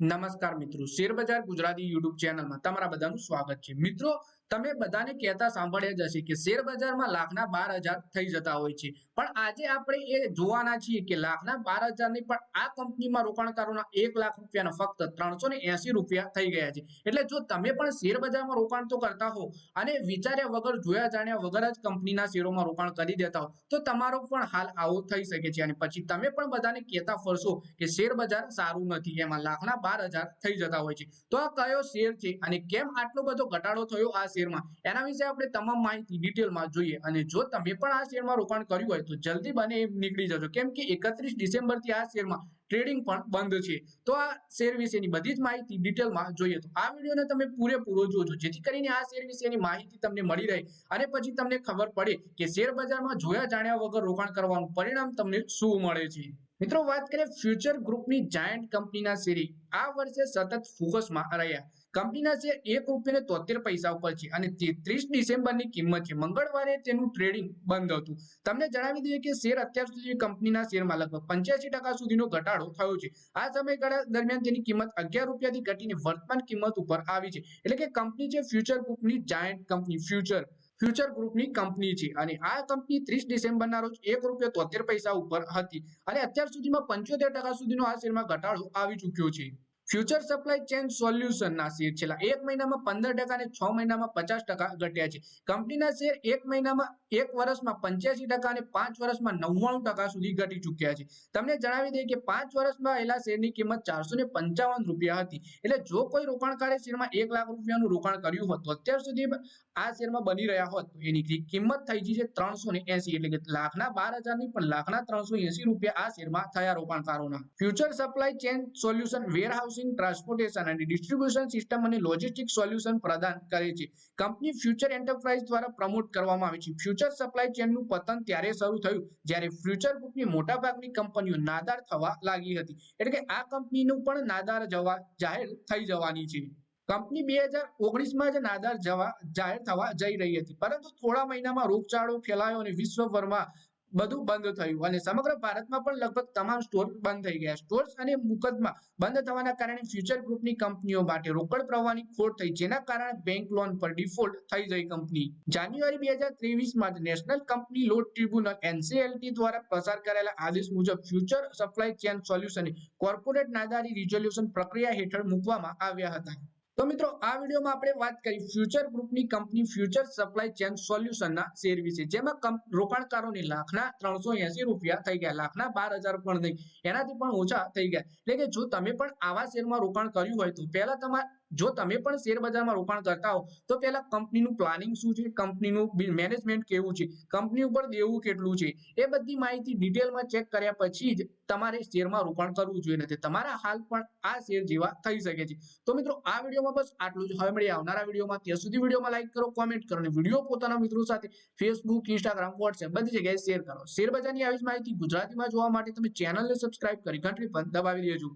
નમસ્કાર મિત્રો શેરબજાર ગુજરાતી યુટ્યુબ ચેનલમાં તમારા બધાનું સ્વાગત છે. મિત્રો તમે બધાને કહેતા સાંભળ્યા જ હશે કે શેર લાખના બાર હજાર થઈ જતા હોય છે. પણ આજે આપણે એ જોવાના છીએ કે લાખના બાર હજારની પણ આ કંપનીમાં રોકાણકારોના એક લાખ રૂપિયાના ફક્ત ત્રણસો રૂપિયા થઈ ગયા છે. એટલે જો તમે પણ શેર રોકાણ તો કરતા હો અને વિચાર્યા વગર, જોયા જાણ્યા વગર જ કંપનીના શેરોમાં રોકાણ કરી દેતા હો, તો તમારો પણ હાલ આવો થઈ શકે છે. અને પછી તમે પણ બધાને કહેતા ફરશો કે શેર બજાર સારું નથી, એમાં લાખના બાર હજાર થઈ જતા હોય છે. તો આ કયો શેર છે અને કેમ આટલો બધો ઘટાડો થયો આ શેરમાં? એના વિશે આપણે તમામ માહિતી ડિટેલમાં જોઈએ. અને જો તમે પણ આ શેરમાં રોકાણ કર્યું હોય, તો જલ્દી બને નીકળી જજો. કેમ કે એકત્રીસ ડિસેમ્બરથી આ શેરમાં ટ્રેડિંગ પણ બંધ છે. તો આ શેર વિશેની બધી જ માહિતી ડિટેલમાં જોઈએ. તો આ વિડીયોને તમે પૂરેપૂરો જોજો. જેથી કરીને આ શેર વિશેની માહિતી તમને મળી રહે. અને પછી તમને ખબર પડે કે શેર બજારમાં જોયા જાણ્યા વગર રોકાણ કરવાનું પરિણામ તમને શું મળે છે. મિત્રો, વાત કરીએ ફ્યુચર ગ્રુપની જાયન્ટ કંપનીના શેરી આ વર્ષે સતત ફોકસમાં રહ્યા. કંપનીના શેર એક રૂપિયા તોતેર પૈસા ઉપર છે અને તેત્રીસ ડિસેમ્બરની કિંમત છે. મંગળવારે તેનું ટ્રેડિંગ બંધ હતું. તમને જણાવી દઈએ કે શેર અત્યાર સુધી કંપનીના શેરમાં લગભગ પંચ્યાસી ટકા સુધીનો ઘટાડો થયો છે. આ સમયગાળા દરમિયાન તેની કિંમત અગિયાર રૂપિયાથી ઘટીને વર્તમાન કિંમત ઉપર આવી છે. એટલે કે કંપની છે ફ્યુચર ગ્રુપની જાયન્ટ કંપની ફ્યુચર ફ્યુચર ગ્રુપની કંપની છે. અને આ કંપની ત્રીસ ડિસેમ્બરના રોજ એક રૂપિયા તોતેર પૈસા ઉપર હતી. અને અત્યાર સુધીમાં પંચોતેર ટકા સુધીનો આ શેરમાં ઘટાડો આવી ચૂક્યો છે. ફ્યુચર સપ્લાય ચેન સોલ્યુશનના શેર છેલ્લા એક મહિનામાં પંદર ટકા અને છ મહિનામાં પચાસ ટકા ઘટ્યા છે. કંપનીના શેર એક મહિનામાં એક વર્ષમાં પંચ્યાસી ટકા અને પાંચ વર્ષમાં નવ્વાણું ટકા સુધી ઘટી ચૂક્યા છે. તમને જણાવી દઈએ કે પાંચ વર્ષમાં એલા શેરની કિંમત ચારસો ને પંચાવન રૂપિયા હતી. એટલે જો કોઈ રોકાણકારે શેરમાં એક લાખ રૂપિયાનું રોકાણ કર્યું હોત તો અત્યાર સુધી આ શેરમાં બની રહ્યા હોત તો એની કિંમત થઈ ગઈ છે ત્રણસો ને એસી એટલે કે લાખના બાર હજારની પણ લાખના ત્રણસો એસી રૂપિયા આ શેરમાં થયા રોકાણકારોના. Future supply chain solution warehousing transportation અને ડિસ્ટ્રીબ્યુશન સિસ્ટમ અને લોજિસ્ટિક સોલ્યુશન પ્રદાન કરે છે. કંપની ફ્યુચર એન્ટરપ્રાઇઝ દ્વારા પ્રમોટ કરવામાં આવે છે. ફ્યુચર સપ્લાય ચેનનું પતન ત્યારે શરૂ થયું જ્યારે ફ્યુચર ગ્રુપની મોટાભાગની કંપનીઓ નાદાર થવા લાગી હતી. એટલે કે આ કંપનીનું પણ નાદાર જવા જાહેર થઈ જવાની છે. કંપની બે હજાર ઓગણીસમાં જ નાદાર જવા જાહેર થવા જઈ રહી હતી. પરંતુ થોડા મહિનામાં રોગચાળો ફેલાયો અને વિશ્વભરમાં બધું બંધ થયું. અને સમગ્ર ભારતમાં પણ લગભગ તમામ સ્ટોર બંધ થઈ ગયા. સ્ટોર્સ અને મુકદમા બંધ થવાના કારણે ફ્યુચર ગ્રુપની કંપનીઓ માટે રોકડ પ્રવાહની ખોટ થઈ, જેના કારણે બેંક લોન પર ડિફોલ્ટ થઈ ગઈ કંપની. જાન્યુઆરી બે હજાર ત્રેવીસમાં national company law tribunal NCLT દ્વારા પસાર કરેલા આદેશ મુજબ future supply chain solution corporate નાદારી resolution પ્રક્રિયા હેઠળ મૂકવામાં આવ્યા હતા. તો મિત્રો, આ વિડીયોમાં આપણે વાત કરી ફ્યુચર ગ્રુપની કંપની ફ્યુચર સપ્લાય ચેન સોલ્યુશનના શેર વિશે. જેમાં રોકાણકારોને લાખના ત્રણસો એસી રૂપિયા થઈ ગયા, લાખના બાર હજાર પણ નહીં. એનાથી પણ ઓછા થઈ ગયા. એટલે કે જો તમે પણ આવા શેરમાં રોકાણ કર્યું હોય તો પહેલા તમારે જો તમે પણ શેર બજારમાં રોકાણ કરતા હો, તો પહેલા કંપનીનું પ્લાનિંગ શું છે? કંપનીનું મેનેજમેન્ટ કેવું છે? કંપની ઉપર દેવું કેટલું છે? એ બધી માહિતી ડિટેલમાં ચેક કર્યા પછી જ તમારે શેરમાં રોકાણ કરવું જોઈએ. નથી તમારા હાલ પણ આ શેર જેવા થઈ શકે છે. તો મિત્રો, આ વિડીયોમાં બસ આટલું જ. હવે મળી આવનારા વિડીયોમાં. ત્યાં સુધી વિડીયોમાં લાઈક કરો કોમેન્ટ કરો અને વીડિયો પોતાના મિત્રો સાથે ફેસબુક ઇન્સ્ટાગ્રામ વોટ્સએપ બધી જગ્યાએ શેર કરો. શેર બજારની આવી માહિતી ગુજરાતીમાં જોવા માટે તમે ચેનલને સબસ્ક્રાઇબ કરી ઘંટડી પણ દબાવી દેજો.